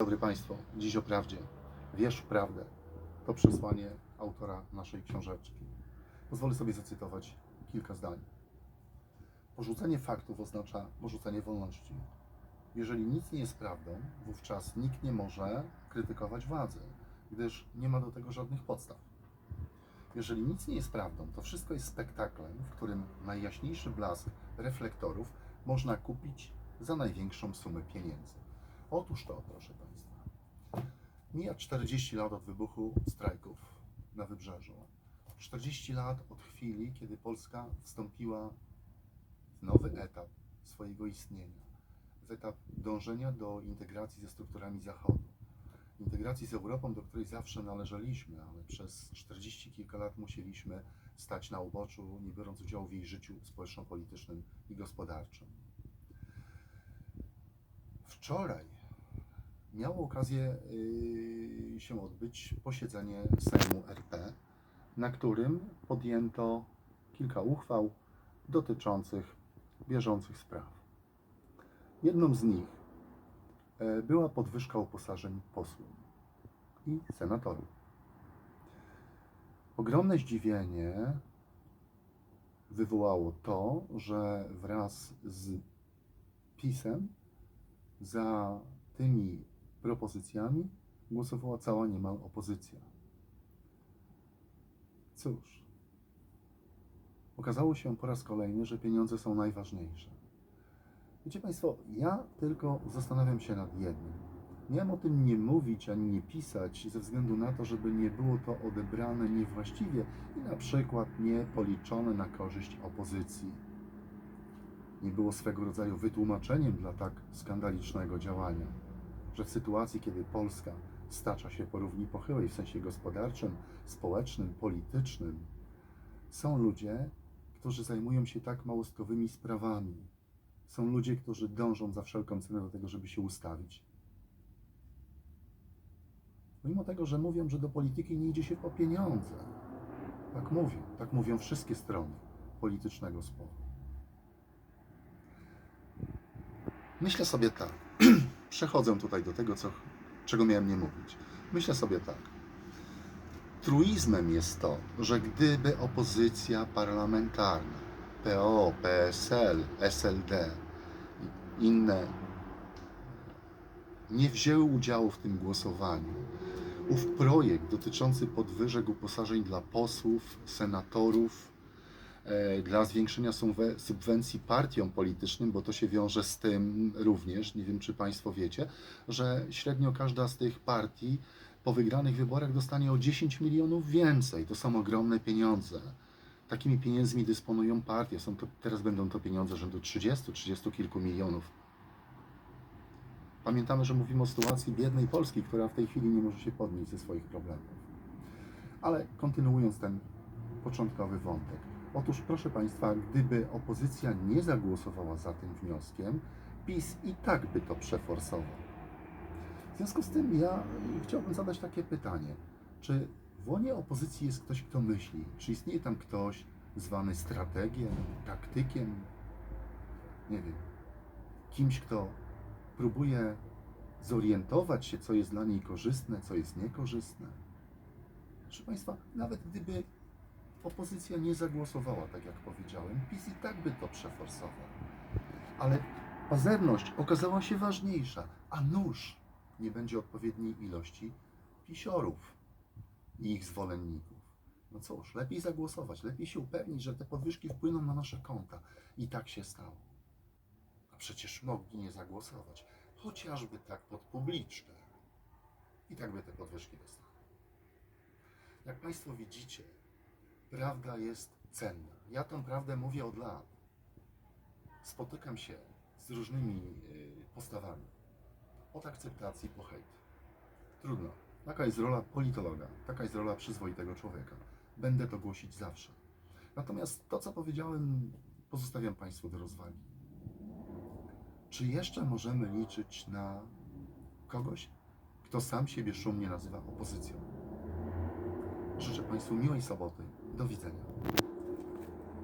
Dobry Państwo, dziś o prawdzie. Wierz w prawdę. To przesłanie autora naszej książeczki. Pozwolę sobie zacytować kilka zdań. Porzucenie faktów oznacza porzucenie wolności. Jeżeli nic nie jest prawdą, wówczas nikt nie może krytykować władzy, gdyż nie ma do tego żadnych podstaw. Jeżeli nic nie jest prawdą, to wszystko jest spektaklem, w którym najjaśniejszy blask reflektorów można kupić za największą sumę pieniędzy. Otóż to, proszę Państwa. Mija 40 lat od wybuchu strajków na wybrzeżu. 40 lat od chwili, kiedy Polska wstąpiła w nowy etap swojego istnienia. W etap dążenia do integracji ze strukturami Zachodu. Integracji z Europą, do której zawsze należeliśmy, ale przez 40 kilka lat musieliśmy stać na uboczu, nie biorąc udziału w jej życiu społeczno-politycznym i gospodarczym. Wczoraj miało okazję yy, się odbyć posiedzenie Sejmu RP, na którym podjęto kilka uchwał dotyczących bieżących spraw. Jedną z nich e, była podwyżka uposażeń posłów i senatorów. Ogromne zdziwienie wywołało to, że wraz z PiSem za tymi propozycjami głosowała cała niemal opozycja. Cóż, okazało się po raz kolejny, że pieniądze są najważniejsze. Wiecie Państwo, ja tylko zastanawiam się nad jednym. Miałem o tym nie mówić ani nie pisać, ze względu na to, żeby nie było to odebrane niewłaściwie i na przykład nie policzone na korzyść opozycji. Nie było swego rodzaju wytłumaczeniem dla tak skandalicznego działania, że w sytuacji, kiedy Polska stacza się po równi pochyłej w sensie gospodarczym, społecznym, politycznym, są ludzie, którzy zajmują się tak małostkowymi sprawami. Są ludzie, którzy dążą za wszelką cenę do tego, żeby się ustawić. Mimo tego, że mówią, że do polityki nie idzie się po pieniądze. Tak mówią, tak mówią wszystkie strony politycznego sporu. Myślę sobie tak. Przechodzę tutaj do tego, co, czego miałem nie mówić. Myślę sobie tak. Truizmem jest to, że gdyby opozycja parlamentarna, PO, PSL, SLD i inne nie wzięły udziału w tym głosowaniu, ów projekt dotyczący podwyżek uposażeń dla posłów, senatorów, dla zwiększenia subwe- subwencji partiom politycznym, bo to się wiąże z tym również, nie wiem czy Państwo wiecie, że średnio każda z tych partii po wygranych wyborach dostanie o 10 milionów więcej. To są ogromne pieniądze. Takimi pieniędzmi dysponują partie. Są to, teraz będą to pieniądze rzędu 30, 30 kilku milionów. Pamiętamy, że mówimy o sytuacji biednej Polski, która w tej chwili nie może się podnieść ze swoich problemów. Ale kontynuując ten początkowy wątek. Otóż, proszę Państwa, gdyby opozycja nie zagłosowała za tym wnioskiem, PiS i tak by to przeforsował. W związku z tym ja y, chciałbym zadać takie pytanie. Czy w łonie opozycji jest ktoś, kto myśli? Czy istnieje tam ktoś zwany strategiem, taktykiem? Nie wiem. Kimś, kto próbuje zorientować się, co jest dla niej korzystne, co jest niekorzystne. Proszę Państwa, nawet gdyby opozycja nie zagłosowała, tak jak powiedziałem, PiS i tak by to przeforsował. Ale pazerność okazała się ważniejsza, a nóż nie będzie odpowiedniej ilości pisiorów i ich zwolenników. No cóż, lepiej zagłosować, lepiej się upewnić, że te podwyżki wpłyną na nasze konta. I tak się stało. A przecież mogli nie zagłosować, chociażby tak pod publiczne. I tak by te podwyżki dostały. Jak Państwo widzicie, prawda jest cenna. Ja tą prawdę mówię od lat. Spotykam się z różnymi y, postawami. Od akceptacji po hejt. Trudno. Taka jest rola politologa, taka jest rola przyzwoitego człowieka. Będę to głosić zawsze. Natomiast to, co powiedziałem, pozostawiam Państwu do rozwagi. Czy jeszcze możemy liczyć na kogoś, kto sam siebie szumnie nazywa opozycją? Życzę Państwu miłej soboty. Do widzenia.